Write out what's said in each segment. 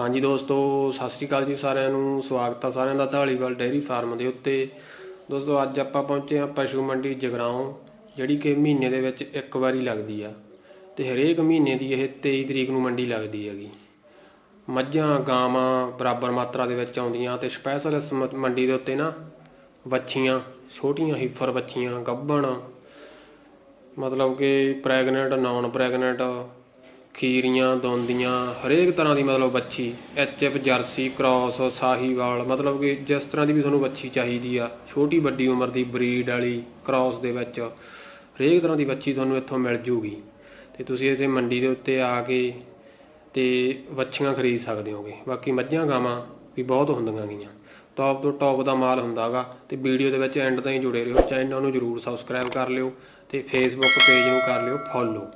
ਹਾਂਜੀ ਦੋਸਤੋ, ਸਤਿ ਸ਼੍ਰੀ ਅਕਾਲ ਜੀ ਸਾਰਿਆਂ ਨੂੰ। ਸਵਾਗਤ ਆ ਸਾਰਿਆਂ ਦਾ ਢਾਲੀਵਾਲ ਡੇਅਰੀ ਫਾਰਮ ਦੇ ਉੱਤੇ। ਦੋਸਤੋ, ਅੱਜ ਆਪਾਂ ਪਹੁੰਚੇ ਹਾਂ ਪਸ਼ੂ ਮੰਡੀ ਜਗਰਾਉਂ, ਜਿਹੜੀ ਕਿ ਮਹੀਨੇ ਦੇ ਵਿੱਚ ਇੱਕ ਵਾਰੀ ਲੱਗਦੀ ਆ। ਤੇ ਹਰੇਕ ਮਹੀਨੇ ਦੀ ਇਹ 23 ਤਰੀਕ ਨੂੰ ਮੰਡੀ ਲੱਗਦੀ ਹੈਗੀ। ਮੱਝਾਂ, ਗਾਵਾਂ ਬਰਾਬਰ ਮਾਤਰਾ ਦੇ ਵਿੱਚ ਆਉਂਦੀਆਂ ਤੇ ਸਪੈਸ਼ਲ ਇਸ ਮ- ਮੰਡੀ ਦੇ ਉੱਤੇ ਨਾ ਵੱਛੀਆਂ, ਛੋਟੀਆਂ ਹੀਫਰ ਵੱਛੀਆਂ, ਗੱਭਣ, ਮਤਲਬ ਕਿ ਪ੍ਰੈਗਨੈਂਟ ਨਾਨ ਪ੍ਰੈਗਨੈਂਟ ਖੀਰੀਆਂ, ਦੋਂਦੀਆਂ, ਹਰੇਕ ਤਰ੍ਹਾਂ ਦੀ ਮਤਲਬ ਵੱਛੀ ਐਫ, ਜਰਸੀ, ਕ੍ਰਾਸ, ਸਾਹੀਵਾਲ, ਮਤਲਬ ਕਿ ਜਿਸ ਤਰ੍ਹਾਂ ਦੀ ਵੀ ਤੁਹਾਨੂੰ ਵੱਛੀ ਚਾਹੀਦੀ ਆ, ਛੋਟੀ ਵੱਡੀ ਉਮਰ ਦੀ ਬਰੀਡ ਵਾਲੀ, ਕ੍ਰਾਸ ਦੇ ਵਿੱਚ, ਹਰੇਕ ਤਰ੍ਹਾਂ ਦੀ ਵੱਛੀ ਤੁਹਾਨੂੰ ਇੱਥੋਂ ਮਿਲ ਜੂਗੀ। ਤੇ ਤੁਸੀਂ ਇੱਥੇ ਮੰਡੀ ਦੇ ਉੱਤੇ ਆ ਕੇ ਤੇ ਵੱਛੀਆਂ ਖਰੀਦ ਸਕਦੇ ਹੋਗੇ। ਬਾਕੀ ਮੱਝਾਂ, ਗਾਵਾਂ ਵੀ ਬਹੁਤ ਹੁੰਦੀਆਂ ਗੀਆਂ। ਟੌਪ ਤੋਂ ਟੌਪ ਦਾ ਮਾਲ ਹੁੰਦਾਗਾ ਤੇ ਵੀਡੀਓ ਦੇ ਵਿੱਚ ਐਂਡ ਤਾਈਂ ਜੁੜੇ ਰਹੋ। ਚੈਨਲ ਨੂੰ ਜਰੂਰ ਸਬਸਕ੍ਰਾਈਬ ਕਰ ਲਿਓ ਤੇ ਫੇਸਬੁੱਕ ਪੇਜ ਨੂੰ ਕਰ ਲਿਓ ਫੋਲੋ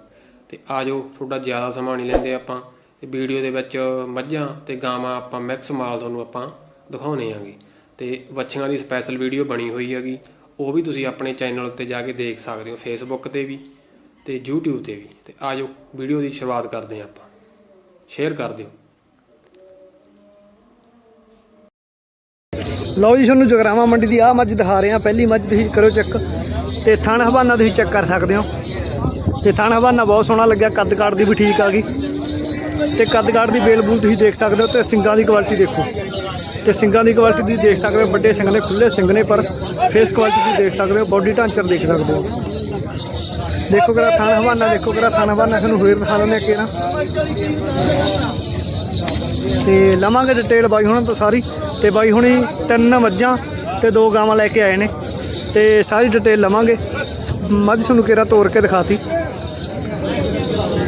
ਤੇ ਆਜੋ ਤੁਹਾਡਾ ਜ਼ਿਆਦਾ ਸਮਾਂ ਨਹੀਂ ਲੈਂਦੇ ਆਪਾਂ। ਤੇ ਵੀਡੀਓ ਦੇ ਵਿੱਚ ਮੱਝਾਂ ਤੇ ਗਾਵਾਂ ਆਪਾਂ ਮਿਕਸ ਮਾਲ ਤੁਹਾਨੂੰ ਆਪਾਂ ਦਿਖਾਉਣੇ ਆਂਗੇ। ਤੇ ਵੱਛੀਆਂ ਦੀ ਸਪੈਸ਼ਲ ਵੀਡੀਓ ਬਣੀ ਹੋਈ ਹੈਗੀ। ਉਹ ਵੀ ਤੁਸੀਂ ਆਪਣੇ ਚੈਨਲ ਉੱਤੇ ਜਾ ਕੇ ਦੇਖ ਸਕਦੇ ਹੋ ਫੇਸਬੁੱਕ ਤੇ ਵੀ ਤੇ YouTube ਤੇ ਵੀ। ਤੇ ਆਜੋ ਵੀਡੀਓ ਦੀ ਸ਼ੁਰੂਆਤ ਕਰਦੇ ਹਾਂ ਆਪਾਂ। ਸ਼ੇਅਰ ਕਰ ਦਿਓ। ਲਓ ਜੀ, ਤੁਹਾਨੂੰ ਜਗਰਾਵਾ ਮੰਡੀ ਦੀ ਆਹ ਮੱਝ ਦਿਖਾ ਰਹੇ ਆ ਪਹਿਲੀ ਮੱਝ ਤੁਸੀਂ ਕਰੋ ਚੈੱਕ ਤੇ ਥਣ ਹਵਾਨਾ ਤੁਸੀਂ ਚੈੱਕ ਕਰ ਸਕਦੇ ਹੋ। ਤੇ ਥਾਣਾ ਬਹਾਨਾ ਬਹੁਤ ਸੋਹਣਾ ਲੱਗਿਆ, ਕੱਦ ਕਾਠ ਦੀ ਵੀ ਠੀਕ ਆ ਗਈ। ਤੇ ਕੱਦ ਕਾਠ ਦੀ ਬੇਲ ਬੂਲ ਤੁਸੀਂ ਦੇਖ ਸਕਦੇ ਹੋ ਤੇ ਸਿੰਗਾਂ ਦੀ ਕੁਆਲਿਟੀ ਦੇਖੋ। ਤੇ ਸਿੰਗਾਂ ਦੀ ਕੁਆਲਿਟੀ ਤੁਸੀਂ ਦੇਖ ਸਕਦੇ ਹੋ, ਵੱਡੇ ਸਿੰਗ ਨੇ ਖੁੱਲੇ ਸਿੰਗ ਨੇ, ਪਰ ਫੇਸ ਕੁਆਲਿਟੀ ਤੁਸੀਂ ਦੇਖ ਸਕਦੇ ਹੋ ਬਾਡੀ ਢਾਂਚਰ ਦੇਖ ਸਕਦੇ ਹੋ। ਦੇਖੋ ਕਿਹੜਾ ਥਾਣਾ ਹਵਾਨਾ ਦੇਖੋ ਕਿਹੜਾ ਥਾਣਾ ਹਵਾਨਾ ਤੁਹਾਨੂੰ ਹੋਰ ਦਿਖਾ ਦਿੰਦੇ ਆ ਕਿਹੜਾ। ਤੇ ਲਵਾਂਗੇ ਡਿਟੇਲ ਬਾਈ ਹੁਣਾਂ ਤੋਂ ਸਾਰੀ। ਤੇ ਬਾਈ ਹੁਣੀ ਤਿੰਨ ਮੱਝਾਂ ਤੇ ਦੋ ਗਾਵਾਂ ਲੈ ਕੇ ਆਏ ਨੇ। ਤੇ ਸਾਰੀ ਡਿਟੇਲ ਲਵਾਂਗੇ। ਮੱਝ ਤੁਹਾਨੂੰ ਕਿਹੜਾ ਤੋੜ ਕੇ ਦਿਖਾਤੀ।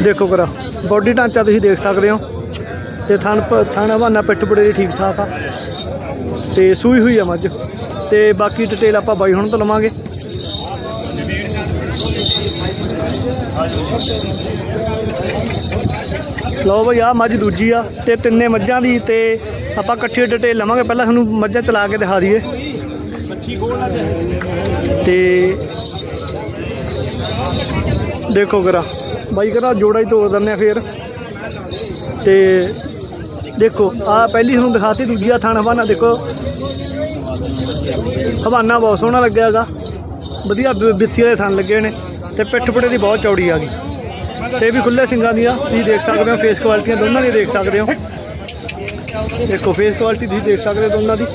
ਦੇਖੋ ਕਰਾ, ਬੋਡੀ ਢਾਂਚਾ ਤੁਸੀਂ ਦੇਖ ਸਕਦੇ ਹੋ। ਤੇ ਥਣ ਪ- ਥਣ ਹਵਾਨਾ ਪਿੱਠ ਪੁੜੇ ਦੀ ਠੀਕ ਠਾਕ ਆ। ਤੇ ਸੂਈ ਹੋਈ ਆ ਮੱਝ। ਤੇ ਬਾਕੀ ਡਿਟੇਲ ਆਪਾਂ ਬਾਈ ਹੁਣ ਤੋਂ ਲਵਾਂਗੇ। ਲਓ ਬਈ ਆ ਮੱਝ ਦੂਜੀ ਆ ਤੇ ਤਿੰਨੇ ਮੱਝਾਂ ਦੀ ਤੇ ਆਪਾਂ ਇਕੱਠੀ ਡਿਟੇਲ ਲਵਾਂਗੇ। ਪਹਿਲਾਂ ਤੁਹਾਨੂੰ ਮੱਝਾਂ ਚਲਾ ਕੇ ਦਿਖਾ ਦਈਏ। ਤੇ ਦੇਖੋ ਕਰਾ ਬਾਈ ਕਰਾ ਜੋੜਾ ਹੀ ਤੋੜ ਦਿੰਦੇ ਆ ਫੇਰ। ਤੇ ਦੇਖੋ, ਆ ਪਹਿਲੀ ਤੁਹਾਨੂੰ ਦਿਖਾਤੀ, ਦੂਜੀ ਆ ਥਣ ਹਵਾਨਾ ਦੇਖੋ। ਹਵਾਨਾ ਬਹੁਤ ਸੋਹਣਾ ਲੱਗਿਆ ਹੈਗਾ। ਵਧੀਆ ਬਿ- ਬਿੱਥੀ ਵਾਲੇ ਥਣ ਲੱਗੇ ਨੇ ਤੇ ਪਿੱਠ ਪੁੜੇ ਦੀ ਬਹੁਤ ਚੌੜੀ ਆ ਗਈ। ਤੇ ਇਹ ਵੀ ਖੁੱਲੇ ਸਿੰਗਾਂ ਦੀਆਂ, ਤੁਸੀਂ ਦੇਖ ਸਕਦੇ ਹੋ ਫੇਸ ਕੁਆਲਿਟੀਆਂ ਦੋਨਾਂ ਦੀ ਦੇਖ ਸਕਦੇ ਹੋ। ਦੇਖੋ ਫੇਸ ਕੁਆਲਿਟੀ ਤੁਸੀਂ ਦੇਖ ਸਕਦੇ ਹੋ ਦੋਨਾਂ ਦੀ।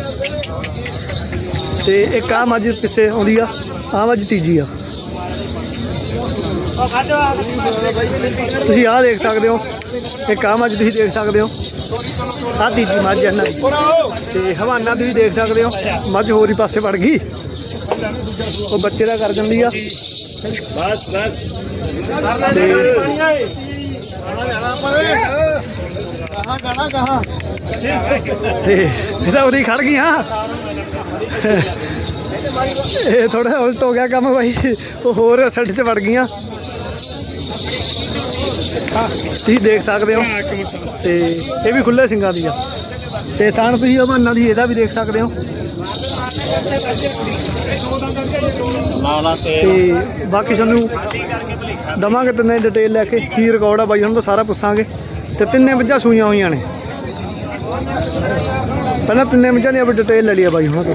ਤੇ ਇੱਕ ਆ ਮੱਝ ਪਿੱਛੇ ਆਉਂਦੀ ਆ ਆ ਮੱਝ ਤੀਜੀ ਆ। ਤੁਸੀਂ ਆਹ ਦੇਖ ਸਕਦੇ ਹੋ। ਇੱਕ ਆ ਮੱਝ ਤੁਸੀਂ ਦੇਖ ਸਕਦੇ ਹੋ। ਆ ਤੀਜੀ ਮੱਝ ਹੈ ਨਾ। ਤੇ ਹਵਾਨਾ ਤੁਸੀਂ ਦੇਖ ਸਕਦੇ ਹੋ। ਮੱਝ ਹੋਰ ਹੀ ਪਾਸੇ ਵੜ ਗਈ। ਉਹ ਬੱਚੇ ਦਾ ਕਰ ਜਾਂਦੀ ਆ। ਬਸ ਬਸ ਤੇ ਤੇ ਇਹਦਾ ਉਰੀ ਖੜ ਗਈ, ਹਾਂ। ਇਹ ਥੋੜਾ ਉਲਟ ਹੋ ਗਿਆ ਕੰਮ ਬਾਈ। ਉਹ ਹੋਰ ਸੱਟ 'ਚ ਵੜ ਗਈਆਂ। ਤੁਸੀਂ ਦੇਖ ਸਕਦੇ ਹੋ। ਤੇ ਇਹ ਵੀ ਖੁੱਲੇ ਸਿੰਘਾਂ ਦੀ ਆ। ਤੇ ਤਾਂ ਤੁਸੀਂ ਹਵਾਨਾ ਦੀ ਇਹਦਾ ਵੀ ਦੇਖ ਸਕਦੇ ਹੋ। ਲਾਲਾ ਤੇ ਬਾਕੀ ਤੁਹਾਨੂੰ ਦਵਾਂਗੇ ਤਿੰਨੇ ਡਿਟੇਲ ਲੈ ਕੇ। ਕੀ ਰਿਕਾਰਡ ਆ ਬਾਈ ਹੁਣ ਤਾਂ ਸਾਰਾ ਪੁੱਛਾਂਗੇ। ਤੇ ਤਿੰਨੇ ਮੱਝਾਂ ਸੂਈਆਂ ਹੋਈਆਂ ਨੇ। ਪਹਿਲਾਂ ਤਿੰਨੇ ਮੱਝਾਂ ਦੀ ਆਪਾਂ ਡਿਟੇਲ ਲੈ ਲਈ ਆ ਬਾਈ ਹੁਣ ਤੋਂ।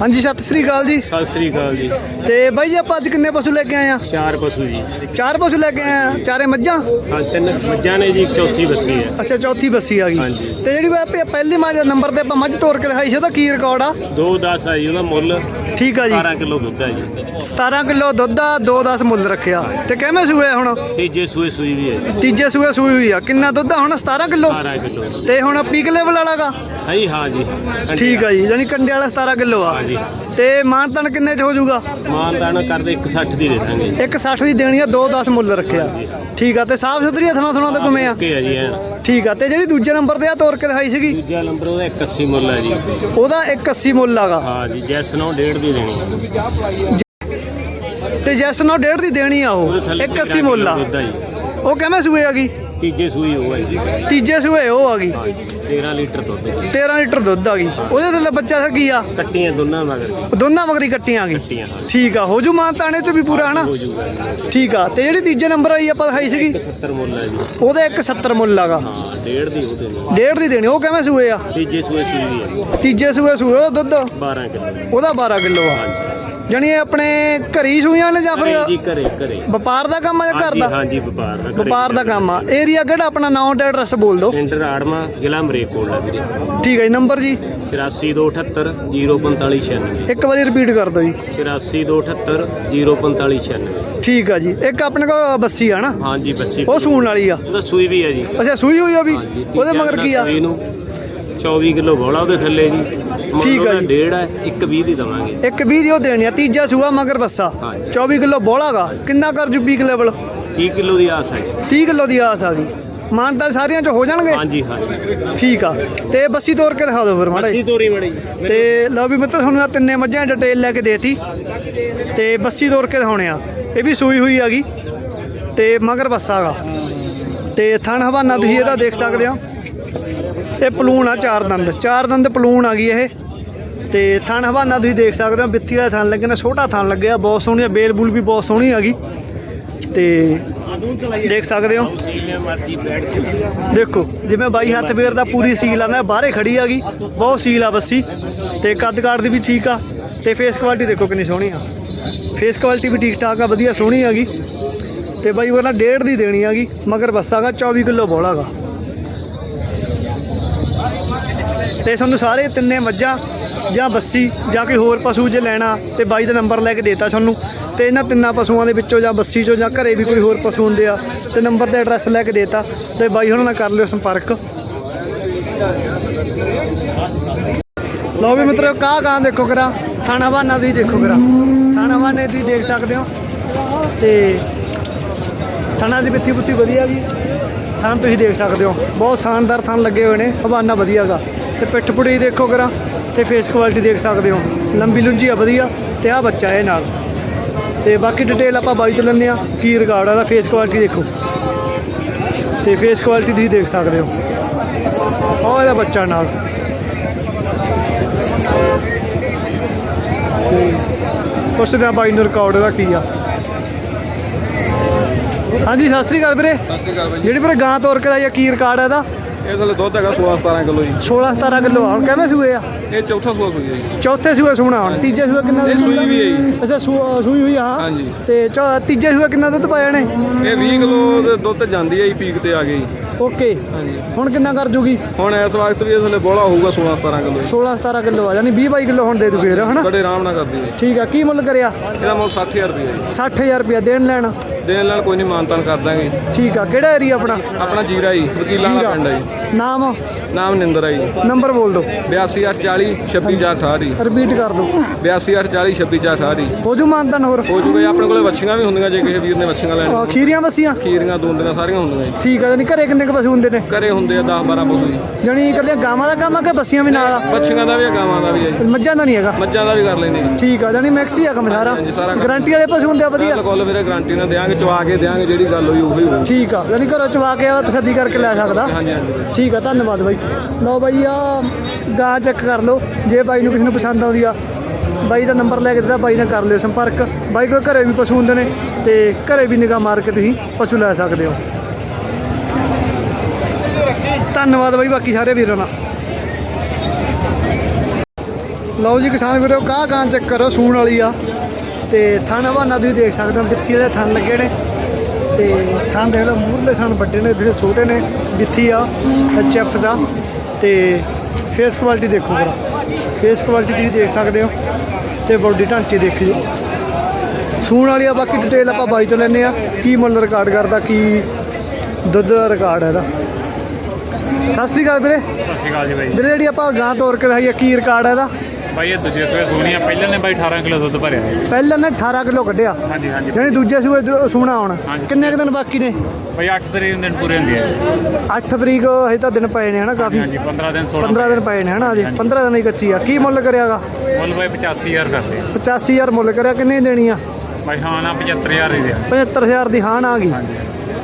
ਹਾਂਜੀ ਸਤਿ ਸ੍ਰੀ ਅਕਾਲ ਜੀ। ਸਤਿ ਸ੍ਰੀ ਅਕਾਲ ਜੀ। ਤੇ ਬਾਈ ਜੀ ਆਪਾਂ ਅੱਜ ਕਿੰਨੇ ਪਸ਼ੂ ਲੈ ਕੇ ਆਏ ਆ? ਚਾਰ ਪਸ਼ੂ ਜੀ। ਚਾਰ ਪਸ਼ੂ ਲੈ ਕੇ ਆਏ ਆ। ਚਾਰੇ ਮੱਝਾਂ? ਹਾਂ ਤਿੰਨ ਮੱਝਾਂ ਨੇ ਜੀ ਚੌਥੀ ਬੱਸੀ ਹੈ। ਅੱਛਾ ਚੌਥੀ ਬੱਸੀ ਆ ਗਈ। ਹਾਂਜੀ। ਤੇ ਜਿਹੜੀ ਆਪਾਂ ਪਹਿਲੀ ਮੱਝ ਨੰਬਰ ਤੇ ਆਪਾਂ ਮੱਝ ਤੋੜ ਕੇ ਦਿਖਾਈ ਸੀ ਉਹਦਾ ਕੀ ਰਿਕਾਰਡ ਆ? 2.10 ਹੈ ਜੀ ਉਹਦਾ ਮੁੱਲ ਠੀਕ ਆ ਜੀ। 12 ਕਿਲੋ ਦੁੱਧ ਹੈ ਜੀ। 17 ਕਿਲੋ ਦੁੱਧ ਆ 2.10 ਮੁੱਲ ਰੱਖਿਆ। ਤੇ ਕਿਵੇਂ ਸੂਏ ਹੁਣ? ਤੀਜੇ ਸੂਏ ਸੂਈ ਵੀ ਹੈ ਤੀਜੇ ਸੂਏ ਸੂਈ ਹੋਈ ਆ। ਕਿੰਨਾ ਦੁੱਧ ਆ ਹੁਣ? 17 ਕਿਲੋ? 12 ਕਿਲੋ। ਤੇ ਹੁਣ ਪੀਕ ਲੈਵਲ ਵਾਲਾਗਾ ਹਾਂ ਜੀ ਹਾਂ ਜੀ। ਠੀਕ ਆ ਜੀ ਯਾਨੀ ਕੰਡੇ ਵਾਲਾ 17 ਕਿਲੋ ਆ। ਹਾਂ ਜੀ। ਤੇ ਮਾਨਤਨ ਕਿੰਨੇ ਚ ਹੋ ਜਾਊਗਾ? ਮਾਨਦਾਨ ਕਰਦੇ 160 ਦੀ ਦੇ ਦਾਂਗੇ। ਜੀ 160 ਦੀ ਦੇਣੀ ਆ 2.10 ਮੁੱਲ ਰੱਖਿਆ। ਠੀਕ ਆ ਤੇ ਸਾਫ਼ ਸੁਥਰੀ ਥਣਾ ਥਣਾ ਤੇ ਘੁੰਮੇ ਆ? ਓਕੇ ਹੈ ਜੀ। ਠੀਕ ਆ ਤੇ ਜਿਹੜੀ ਦੂਜੇ ਨੰਬਰ ਤੇ ਆ ਤੋਰ ਕੇ ਦਿਖਾਈ ਸੀਗੀ? ਦੂਜਾ ਨੰਬਰ ਉਹਦਾ 81 ਮੁੱਲ ਹੈ ਜੀ। ਉਹਦਾ 180 ਮੁੱਲ ਆਗਾ। ਹਾਂ ਜੀ ਜੈਸ ਨੋ ਡੇਢ ਦੀ ਦੇਣੀ। ਤੇ ਜੈਸ ਨਾਲ ਡੇਢ ਦੀ ਦੇਣੀ ਆ ਉਹ ਥੱਲੇ 180 ਮੁੱਲ ਆ। ਦੁੱਧ ਹੈ ਜੀ। ਉਹ ਕਿਵੇਂ ਸੂਏ ਆ ਗਈ ਤੀਜੇ ਸੂਈ ਉਹ ਹੈ ਜੀ। ਤੀਜੇ ਸੂਏ ਉਹ ਆ ਗਈ। ਹਾਂਜੀ 13 ਲੀਟਰ ਦੁੱਧ 13 ਲੀਟਰ ਦੁੱਧ ਆ ਗਈ। ਉਹਦੇ ਥੱਲੇ ਬੱਚਾ ਸਾ ਕੀ ਆ। ਕੱਟੀਆਂ ਦੋਨਾਂ ਮਗਰ। ਦੋਨਾਂ ਮਗਰੀ ਕੱਟੀਆਂ ਆ ਗਈ ਕੱਟੀਆਂ ਹਾਂ। ਠੀਕ ਆ ਹੋ ਜੂ ਮਾਂ ਤਾਣੇ ਤੇ ਵੀ ਪੂਰਾ ਹਨਾ? ਹੋ ਜੂਗਾ ਜੀ। ਠੀਕ ਆ ਤੇ ਜਿਹੜੀ ਤੀਜੇ ਨੰਬਰ ਆਈ ਆਪਾਂ ਦਿਖਾਈ ਸੀਗੀ? 170 ਮੁੱਲ ਹੈ ਜੀ। ਉਹਦਾ 170 ਮੁੱਲ ਆਗਾ। ਹਾਂ ਡੇਢ ਦੀ ਉਹਦੇ ਨੇ ਡੇਢ ਦੀ ਦੇਣੀ ਉਹ ਕਿਵੇਂ ਸੂਏ ਆ? ਤੀਜੇ ਸੂਏ ਸੂਈ ਹੈ ਤੀਜੇ ਸੂਏ ਸੂਏ ਉਹਦਾ ਦੁੱਧ? 12 ਕਿਲੋ। ਉਹਦਾ 12 ਕਿਲੋ ਆ। ਜਾਣੀ ਇਹ ਆਪਣੇ ਘਰੀ ਸੂਈਆਂ ਨੇ ਜਾਂ ਘਰੇ ਜੀ ਫਿਰ ਘਰੇ ਘਰੇ। ਵਪਾਰ ਦਾ ਕੰਮ ਆ ਜਾਂ ਘਰ ਹਾਂਜੀ ਦਾ? ਹਾਂਜੀ ਵਪਾਰ ਦਾ ਘਰੇ ਵਪਾਰ ਦਾ ਕੰਮ ਆ। ਏਰੀਆ ਕਿਹੜਾ ਆਪਣਾ? ਨਾਮ ਤੇ ਐਡਰੈਸ ਬੋਲ ਦਿਓ। ਸੈਂਟਰ ਆੜਮਾ ਜ਼ਿਲ੍ਹਾ ਮਰੇਕੋਟ ਹੈ ਵੀਰੇ ਠੀਕ ਹੈ ਜੀ ਨੰਬਰ ਜੀ। 8428 04596 ਇੱਕ ਵਾਰੀ ਰਿਪੀਟ ਕਰ ਦਿਓ ਜੀ। 8428 04596 ਠੀਕ ਆ ਜੀ। ਇੱਕ ਆਪਣੇ ਕੋਲ ਬੱਸੀ ਆ ਨਾ? ਹਾਂਜੀ ਬੱਚੀ ਉਹ ਸੂਣ ਵਾਲੀ ਆ। ਉਹਦਾ ਸੂਈ ਵੀ ਹੈ ਜੀ। ਅੱਛਾ ਸੂਈ ਹੋਈ ਆ ਵੀ? ਹਾਂਜੀ, ਉਹਦੇ ਤੀਜਾ ਮਗਰ ਕੀ ਆ? ਸੂਈ ਨੂੰ 24 ਕਿਲੋ ਬੋਲਾ ਉਹਦੇ ਥੱਲੇ ਜੀ। ਠੀਕ ਆ ਜੀ। ਡੇਢ ਹੈ ਇੱਕ 20 ਦੀ ਦਵਾਂਗੇ। ਇੱਕ 20 ਦੀ ਉਹ ਦੇਣੀ ਆ ਤੀਜਾ ਸੂਆ ਮਗਰ ਬੱਸਾ। ਹਾਂਜੀ। 24 ਕਿਲੋ ਬੋਲਾਗਾ ਕਿੰਨਾ ਕਰ ਜੂ ਪੀਕ ਲੈਵਲ 30 ਕਿਲੋ ਦੀ ਆਸ ਹੈ 30 ਕਿਲੋ ਦੀ ਆਸ ਆ ਗਈ। ਮਾਨਤਾ ਸਾਰੀਆਂ ਚ ਹੋ ਜਾਣਗੇ? ਹਾਂਜੀ ਹਾਂਜੀ। ਠੀਕ ਆ। ਤੇ ਬੱਸੀ ਤੋੜ ਕੇ ਦਿਖਾ ਦਿਓ ਫਿਰ ਮਾੜਾ ਜੀ। ਬੱਸੀ ਤੋਰੀ ਮੜੀ ਤੇ ਲਓ ਵੀ ਮਿੱਤਰ ਤੁਹਾਨੂੰ ਤਿੰਨੇ ਮੱਝਾਂ ਡਿਟੇਲ ਲੈ ਕੇ ਦੇਤੀ। ਤੇ ਬੱਸੀ ਤੋੜ ਕੇ ਦਿਖਾਉਣੇ ਆ। ਇਹ ਵੀ ਸੂਈ ਹੋਈ ਹੈਗੀ ਤੇ ਮਗਰ ਬੱਸਾ ਗਾ। ਤੇ ਥਣ ਹਵਾਨਾ ਤੁਸੀਂ ਇਹਦਾ ਦੇਖ ਸਕਦੇ ਹੋ। ਇਹ ਪਲੂਣ ਆ, ਚਾਰ ਦੰਦ। ਚਾਰ ਦੰਦ ਪਲੂਣ ਆ ਗਈ ਇਹ। ਤੇ ਥਣ ਹਵਾਨਾ ਤੁਸੀਂ ਦੇਖ ਸਕਦੇ ਹੋ, ਬਿੱਤੀ ਦਾ ਥਣ ਲੱਗੇ ਨਾ, ਛੋਟਾ ਥਣ ਲੱਗਿਆ, ਬਹੁਤ ਸੋਹਣੀ ਆ, ਬੇਲ ਬੂਲ ਵੀ ਬਹੁਤ ਸੋਹਣੀ ਹੈਗੀ ਤੇ ਦੇਖ ਸਕਦੇ ਹੋ। ਸੀਲੇ ਮਾਤੀ ਬੈਠ ਦੇਖੋ, ਜਿਵੇਂ ਬਾਈ ਹੱਥ ਫੇਰ ਦਾ ਪੂਰੀ ਸੀਲ ਆ ਨਾ, ਬਾਹਰੇ ਖੜੀ ਆ ਗਈ, ਬਹੁਤ ਸੀਲ ਆ ਬੱਸੀ। ਤੇ ਕੱਦ ਕਾਠ ਦੀ ਵੀ ਠੀਕ ਆ, ਤੇ ਫੇਸ ਕੁਆਲਿਟੀ ਦੇਖੋ ਕਿੰਨੀ ਸੋਹਣੀ ਆ। ਫੇਸ ਕੁਆਲਿਟੀ ਵੀ ਠੀਕ ਠਾਕ ਆ, ਵਧੀਆ ਸੋਹਣੀ ਹੈਗੀ ਤੇ ਬਾਈ ਉਹ ਨਾ ਡੇਢ ਦੀ ਦੇਣੀ ਆ ਹੈਗੀ ਮਗਰ ਬੱਸਾਗਾ 24 ਕਿਲੋ ਬੋਲਾਗਾ। ਤੇ ਤੁਹਾਨੂੰ ਸਾਰੇ ਤਿੰਨੇ ਮੱਝਾਂ ਜਾਂ ਬੱਸੀ ਜਾਂ ਕੋਈ ਹੋਰ ਪਸ਼ੂ ਜੇ ਲੈਣਾ ਤੇ ਬਾਈ ਦਾ ਨੰਬਰ ਲੈ ਕੇ ਦੇਤਾ ਤੁਹਾਨੂੰ ਤੇ ਇਹਨਾਂ ਤਿੰਨਾਂ ਪਸ਼ੂਆਂ ਦੇ ਵਿੱਚੋਂ ਜਾਂ ਬੱਸੀ ਚੋਂ ਜਾਂ ਘਰੇ ਵੀ ਕੋਈ ਹੋਰ ਪਸ਼ੂ ਹੁੰਦੇ ਆ, ਤੇ ਨੰਬਰ ਤੇ ਐਡਰੈਸ ਲੈ ਕੇ ਦੇਤਾ। ਤੇ ਬਾਈ ਉਹਨਾਂ ਨਾਲ ਕਰ ਲਿਓ ਸੰਪਰਕ। ਲਓ ਵੀ ਮਿੱਤਰੋ, ਕਾਹ ਕਾਂ ਦੇਖੋ ਕਰਾ। ਥਾਣਾ ਬਾਨਾ ਤੁਸੀਂ ਦੇਖੋ ਕਰਾ। ਥਾਣਾ ਬਾਨੇ ਤੁਸੀਂ ਦੇਖ ਸਕਦੇ ਹੋ। ਤੇ ਥਾਣਾ ਦੀ ਬਿੱਤੀ ਬੁੱਤੀ ਵਧੀਆ ਜੀ। ਥਾਣ ਤੁਸੀਂ ਦੇਖ ਸਕਦੇ ਹੋ। ਬਹੁਤ ਸ਼ਾਨਦਾਰ ਥਾਣ ਲੱਗੇ ਹੋਏ ਨੇ। ਹਵਾਨਾ ਵਧੀਆਗਾ ਤੇ ਪਿੱਠ ਪੁੜੀ ਦੇਖੋ ਕਰਾ ਤੇ ਫੇਸ ਕੁਆਲਿਟੀ ਦੇਖ ਸਕਦੇ ਹੋ। ਲੰਬੀ ਲੁੰਜੀ ਆ ਵਧੀਆ ਤੇ ਆ ਬੱਚਾ ਇਹ ਨਾਲ। ਤੇ ਬਾਕੀ ਡਿਟੇਲ ਆਪਾਂ ਬਾਈ ਤੋਂ ਲੈਂਦੇ ਆ ਕੀ ਰਿਕਾਰਡ ਆ ਦਾ ਫੇਸ ਕੁਆਲਿਟੀ ਦੇਖੋ। ਤੇ ਫੇਸ ਕੁਆਲਿਟੀ ਤੁਸੀਂ ਦੇਖ ਸਕਦੇ ਹੋ। ਉਹ ਇਹਦਾ ਬੱਚਾ ਨਾਲ। ਪੁੱਛਦੇ ਆ ਬਾਈ ਨੂੰ ਰਿਕਾਰਡ ਇਹਦਾ ਕੀ ਆ। ਹਾਂਜੀ ਸਤਿ ਸ੍ਰੀ ਅਕਾਲ ਵੀਰੇ। ਸਤਿ ਸ਼੍ਰੀ ਅਕਾਲ ਬਾਈ ਜਿਹੜੀ ਵੀਰੇ ਗਾਂ ਤੋਰ ਕੇ ਦਾ ਜਾਂ ਕੀ ਰਿਕਾਰਡ ਆ ਇਹਦਾ? ਥੱਲੇ ਦੁੱਧ ਹੈਗਾ 16 17 ਕਿਲੋ ਜੀ। 16 17 ਕਿਲੋ ਹੁਣ ਕਿਵੇਂ ਸੂਏ ਆ? ਇਹ ਚੌਥਾ ਸੂਆ ਸੂਈ ਹੈ ਜੀ। ਚੌਥੇ ਸੂਏ ਸੋਣਾ ਹੁਣ। ਤੀਜੇ ਸੂਏ ਕਿੰਨਾ ਇਹ ਸੂਈ? ਵੀ ਹੈ ਜੀ। ਅੱਛਾ ਸੂਈ ਹੋਈ ਆ। ਹਾਂਜੀ। ਤੇ ਤੀਜੇ ਸੂਏ ਕਿੰਨਾ ਦੁੱਧ ਪਾਇਆ ਨੇ ਇਹ 20 ਕਿਲੋ ਦੁੱਧ ਜਾਂਦੀ ਹੈ ਜੀ ਪੀਕ ਤੇ ਆ ਗਈ। ਓਕੇ। ਹਾਂਜੀ। ਹੁਣ ਕਿੰਨਾ ਕਰ ਜੂਗੀ? ਹੁਣ ਇਸ ਵਕਤ ਵੀ ਇਹ ਥੱਲੇ ਬੋਲਾ ਹੋਊਗਾ 16 17 ਕਿਲੋ ਜੀ। 16 17 ਕਿਲੋ ਆ ਯਾਨੀ 20 22 ਕਿਲੋ ਹੁਣ ਦੇ ਦੂ ਫੇਰ ਹਨਾ? ਬੜੇ ਆਰਾਮ ਨਾਲ ਕਰਦੀ ਹੈ। ਠੀਕ ਆ ਕੀ ਮੁੱਲ ਕਰਿਆ? ਇਹਦਾ ਮੁੱਲ 60000 ਰੁਪਏ ਜੀ। 60000 ਰੁਪਇਆ ਦੇਣ ਲੈਣ? ਦੇਣ ਨਾਲ ਕੋਈ ਨਹੀਂ ਮਾਨਤਾਨ ਕਰ ਦਾਂਗੇ। ਠੀਕ ਆ ਕਿਹੜਾ ਏਰੀਆ ਆਪਣਾ? ਆਪਣਾ ਜੀਰਾ ਜੀ ਵਕੀਲਾਂ ਦਾ। ਪਿੰਡ ਹੈ ਜੀ। ਨਾਮ? ਨਾਮ ਨਿੰਦਰ ਹੈ ਜੀ। ਨੰਬਰ ਬੋਲ ਦਿਓ। 82840 26468 ਜੀ। ਰਿਪੀਟ ਕਰ ਦਿਓ। 82840 26468 ਜੀ। ਹੋ ਜੂ ਮਾਨਤਨ ਹੋਰ ਹੋ ਜੂਗਾ ਜੀ ਆਪਣੇ ਕੋਲੇ ਵੱਛੀਆਂ ਵੀ ਹੁੰਦੀਆਂ ਜੇ ਕਿਸੇ ਵੀਰ ਨੇ ਵੱਛੀਆਂ ਆ, ਖੀਰੀਆਂ ਵਸੀਆਂ ਖੀਰੀਆਂ ਦੂੰਦੀਆਂ ਸਾਰੀਆਂ ਹੁੰਦੀਆਂ ਜੀ। ਠੀਕ ਆ ਯਾਨੀ ਘਰੇ ਕਿੰਨੇ ਕੁ ਪਸ਼ੂ ਹੁੰਦੇ ਨੇ? ਘਰੇ ਹੁੰਦੇ ਆ 10 12 ਪਸ਼ੂ ਜੀ। ਜਾਨੀ ਇਕੱਲੀਆਂ ਗਾਵਾਂ ਦਾ ਕੰਮ ਆ ਕਿ ਬੱਸੀਆਂ ਵੀ ਨਾਲ ਆ? ਵੱਛੀਆਂ ਦਾ ਵੀ ਆ ਗਾਵਾਂ ਦਾ ਵੀ ਹੈ ਜੀ। ਮੱਝਾਂ ਦਾ ਨਹੀਂ ਹੈਗਾ? ਮੱਝਾਂ ਦਾ ਵੀ ਕਰ ਲੈਂਦੇ ਜੀ। ਠੀਕ ਆ ਜਾਨੀ ਮੈਕਸੀ ਆ ਕੰਮ ਸਾਰਾ। ਹਾਂਜੀ, ਸਾਰਾ ਕੰਮ। ਗਾਰੰਟੀ ਵਾਲੇ ਪਸ਼ੂ ਹੁੰਦੇ ਆ ਵਧੀਆ। ਬਿਲਕੁਲ ਵੀਰੇ ਗਾਰੰਟੀ ਨਾਲ ਦਿਆਂਗੇ ਚਵਾ ਕੇ ਦਿਆਂਗੇ ਜਿਹੜੀ ਗੱਲ ਹੋਈ ਉਹੀ ਹੋਊ। ਠੀਕ ਆ ਯਾਨੀ ਘਰੋਂ ਚਵਾ ਕੇ ਆ ਤਸੱਦੀ ਕਰਕੇ ਲੈ ਸਕਦਾ। ਹਾਂਜੀ ਹਾਂਜੀ ਵੀਰੇ। ਠੀਕ ਆ ਧੰਨਵਾਦ ਬਾਈ। ਲਓ ਬਾਈ ਆ ਗਾਂ ਚੈੱਕ ਕਰ ਲਓ, ਜੇ ਬਾਈ ਨੂੰ ਕਿਸੇ ਨੂੰ ਪਸੰਦ ਆਉਂਦੀ ਆ। ਬਾਈ ਦਾ ਨੰਬਰ ਲੈ ਕੇ ਦਿੱਤਾ, ਬਾਈ ਨਾਲ ਕਰ ਲਿਓ ਸੰਪਰਕ। ਬਾਈ ਕੋਲ ਘਰੇ ਵੀ ਪਸ਼ੂ ਹੁੰਦੇ ਨੇ ਤੇ ਘਰੇ ਵੀ ਨਿਗਾਹ ਮਾਰ ਕੇ ਤੁਸੀਂ ਪਸ਼ੂ ਲੈ ਸਕਦੇ ਹੋ। ਧੰਨਵਾਦ ਬਾਈ, ਬਾਕੀ ਸਾਰੇ ਵੀਰਾਂ ਦਾ। ਲਓ ਜੀ ਕਿਸਾਨ ਵੀਰੋ ਕਾਹ ਗਾਂ ਚੈੱਕ ਕਰੋ, ਸੂਣ ਵਾਲੀ ਆ। ਤੇ ਥਣ ਹਵਾਨਾ ਤੁਸੀਂ ਦੇਖ ਸਕਦੇ ਹੋ ਬਿੱਥੀ ਦੇ ਥਣ ਲੱਗੇ ਨੇ। ਤੇ ਥਣ ਦੇਖ ਲਓ ਮੂਰਲੇ ਥਣ ਵੱਡੇ ਨੇ ਜਿਹੜੇ ਛੋਟੇ ਨੇ ਬਿੱਥੀ ਆ ਐਚਐਫ ਦਾ ਤੇ ਫੇਸ ਕੁਆਲਿਟੀ ਦੇਖੋ ਜਰਾ। ਫੇਸ ਕੁਆਲਿਟੀ ਤੁਸੀਂ ਦੇਖ ਸਕਦੇ ਹੋ ਤੇ ਬੋਡੀ ਢਾਂਚੇ ਦੇਖਿਓ। ਸੂਣ ਵਾਲੀ ਆ ਬਾਕੀ ਡਿਟੇਲ ਆਪਾਂ ਬਾਈ ਤੋਂ ਲੈਣੇ ਆ ਕੀ ਮੁੱਲ ਰਿਕਾਰਡ ਕਰਦਾ ਕੀ ਦੁੱਧ ਦਾ ਰਿਕਾਰਡ ਹੈ ਇਹਦਾ। ਸਤਿ ਸ਼੍ਰੀ ਅਕਾਲ ਵੀਰੇ। ਸਤਿ ਸ਼੍ਰੀ ਅਕਾਲ ਜੀ ਬਾਈ ਵੀਰੇ ਜਿਹੜੀ ਆਪਾਂ ਗਾਂ ਤੋਰ ਕੇ ਦਿਖਾਈ ਆ ਕੀ ਰਿਕਾਰਡ ਹੈ ਇਹਦਾ? ਬਾਈ ਇਹ ਦੂਜੇ ਸੂਏ ਸੋਨੀਆ ਪਹਿਲੇ ਨੇ ਬਾਈ 18 ਕਿਲੋ ਦੁੱਧ ਭਰਿਆ ਪਹਿਲਾਂ ਨੇ 18 ਕਿਲੋ ਕੱਢਿਆ। ਹਾਂਜੀ ਹਾਂਜੀ। ਜਾਣੀ ਦੂਜੇ ਸੂਏ ਦ- ਸੂਣਾ ਹਾਂਜੀ। ਕਿੰਨੇ ਕੁ ਦਿਨ ਬਾਕੀ ਨੇ? ਬਾਈ 8 ਤਰੀਕ ਦਿਨ ਪੂਰੇ ਹੁੰਦੇ ਆ 8 ਤਰੀਕ ਹਜੇ ਤਾਂ ਦਿਨ ਪਏ ਨੇ ਹਨਾ ਕਾਫੀ। ਹਾਂਜੀ 15 ਦਿਨ 16 15 ਦਿਨ ਪਏ ਨੇ ਹਨਾ ਅਜੇ 15 ਦਿਨ ਹੀ ਕੱਚੀ ਆ। ਕੀ ਮੁੱਲ ਕਰਿਆਗਾ? ਮੁੱਲ ਬਾਈ 85000 ਕਰਦੇ ਆ। 85000 ਮੁੱਲ ਕਰਿਆ। ਕਿੰਨੇ ਦੇਣੀ ਆ? ਬਾਈ ਹਾਂ ਨਾ 75000 ਹੀ ਦੇ 75000 ਦੀ ਹਾਨ ਆ ਗਈ। ਹਾਂਜੀ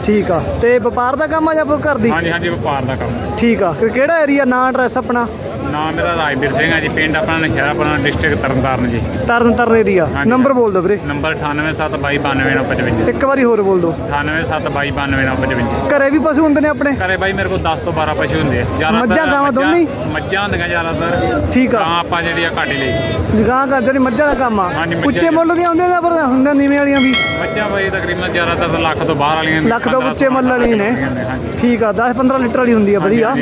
ਠੀਕ ਆ। ਤੇ ਵਪਾਰ ਦਾ ਕੰਮ ਆ ਜਾਂ ਘਰ ਦੀ? ਹਾਂਜੀ ਹਾਂਜੀ ਵਪਾਰ ਦਾ ਕੰਮ ਠੀਕ ਆ। ਕਿਹੜਾ ਏਰੀਆ ਨਾਂ ਐਡਰੈਸ ਆਪਣਾ? ਨਾਮ ਮੇਰਾ ਰਾਜਵੀਰ ਸਿੰਘ ਹੈ ਜੀ ਪਿੰਡ ਆਪਣਾ ਨਸ਼ਹਿਰਾ ਆਪਣਾ ਡਿਸਟ੍ਰਿਕਟ ਤਰਨਤਾਰਨ ਜੀ। ਤਰਨ ਤਰਨ ਏਰੀਆ। ਹਾਂਜੀ। ਨੰਬਰ ਬੋਲ ਦਿਓ ਵੀਰੇ। ਨੰਬਰ 9872292955 ਇੱਕ ਵਾਰੀ ਹੋਰ ਬੋਲ ਦਿਓ। 9872292955 ਘਰੇ ਵੀ ਪਸ਼ੂ ਹੁੰਦੇ ਨੇ ਆਪਣੇ? ਘਰੇ ਬਾਈ ਮੇਰੇ ਕੋਲ 10 ਤੋਂ 12 ਪਸ਼ੂ ਹੁੰਦੇ ਆ। ਜ਼ਿਆਦਾਤਰ ਮੱਝਾਂ, ਗਾਵਾਂ ਦੋਨੇ ਹੀ? ਮੱਝਾਂ ਹੁੰਦੀਆਂ ਜ਼ਿਆਦਾਤਰ। ਠੀਕ ਆ। ਗਾਂ ਆਪਾਂ ਜਿਹੜੀ ਆ ਘੱਟ ਲਈ। ਗਾਂ ਕਰ ਜਿਹੜੀ ਮੱਝਾਂ ਦਾ ਕੰਮ ਆ। ਹਾਂਜੀ, ਮੱਝਾਂ ਉੱਚੇ ਦੀ। ਮੁੱਲ ਦੀਆਂ ਹੁੰਦੀਆਂ ਜਾਂ ਪਰ ਹੁੰਦੀਆਂ ਨੀਵੇਂ ਵਾਲੀਆਂ ਵੀ? ਮੱਝਾਂ ਬਾਈ ਤਕਰੀਬਨ ਜ਼ਿਆਦਾਤਰ ਤਾਂ ਲੱਖ ਤੋਂ ਬਾਹਰ ਵਾਲੀਆਂ ਲੱਖ ਤੋਂ 15 ਉੱਚੇ ਮੁੱਲ ਵਾਲੀਆਂ ਨੇ। ਠੀਕ ਆ 10 15 ਲੀਟਰ ਵਾਲੀ ਹੁੰਦੀ ਆ ਵਧੀਆ।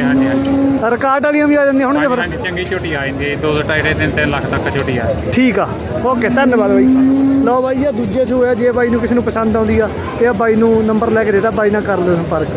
ਰਿਕਾਰਡ ਵਾਲੀਆਂ ਵੀ ਆ ਜਾਂਦੀਆਂ ਹੋਣਗੀਆਂ ਫਿਰ। ਹਾਂਜੀ ਚੰਗੀ ਝੋਟੀ ਆ ਜਾਂਦੀ ਹੈ। 2 2 2.5 3 3 ਲੱਖ ਤੱਕ ਝੋਟੀ ਆ ਜਾਂਦੀ ਠੀਕ ਆ। ਓਕੇ, ਧੰਨਵਾਦ ਬਾਈ। ਲਓ ਬਾਈ, ਇਹ ਦੂਜੇ ਸੂਏ ਆ, ਜੇ ਬਾਈ ਨੂੰ ਕਿਸੇ ਨੂੰ ਪਸੰਦ ਆਉਂਦੀ ਆ, ਤੇ ਆ ਬਾਈ ਨੂੰ ਨੰਬਰ ਲੈ ਕੇ ਦੇਤਾ, ਬਾਈ ਨਾਲ ਕਰ ਲਿਓ ਸੰਪਰਕ।